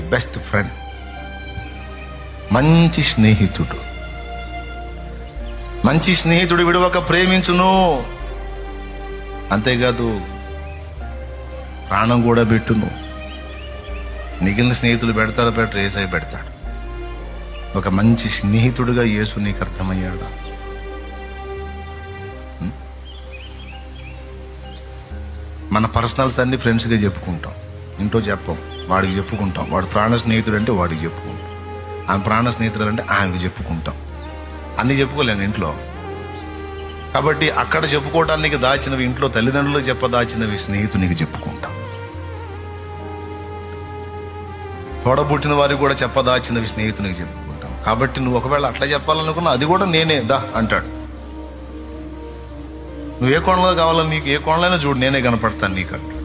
The best friend. మంచి స్నేహితుడు. మంచి స్నేహితుడు విడవక ప్రేమించును. అంతేకాదు ప్రాణం కూడా పెట్టును. మిగిలిన స్నేహితులు పెడతారో పెట్టరు ఏసై పెడతాడు. ఒక మంచి స్నేహితుడుగా యేసు నీకు అర్థమయ్యాడా? మన పర్సనల్స్ అన్ని ఫ్రెండ్స్గా చెప్పుకుంటాం. ఇంట్లో చెప్పం. వాడికి చెప్పుకుంటాం. వాడు ప్రాణ స్నేహితుడు అంటే వాడికి చెప్పుకుంటాం. ఆమె ప్రాణ స్నేహితుడు అంటే ఆమెకి చెప్పుకుంటాం. అన్ని చెప్పుకోలేము ఇంట్లో. కాబట్టి అక్కడ చెప్పుకోవడానికి దాచినవి ఇంట్లో తల్లిదండ్రులు చెప్పదాచినవి స్నేహితునికి చెప్పుకుంటాం. తోడబుట్టిన వారికి కూడా చెప్పదాచినవి స్నేహితునికి చెప్పుకుంటాం. కాబట్టి నువ్వు ఒకవేళ అట్లా చెప్పాలనుకున్నా అది కూడా నేనే దా అంటాడు. నువ్వు ఏ కోణంలో కావాలో నీకు ఏ కోణంలో చూడు నేనే కనపడతాను నీకు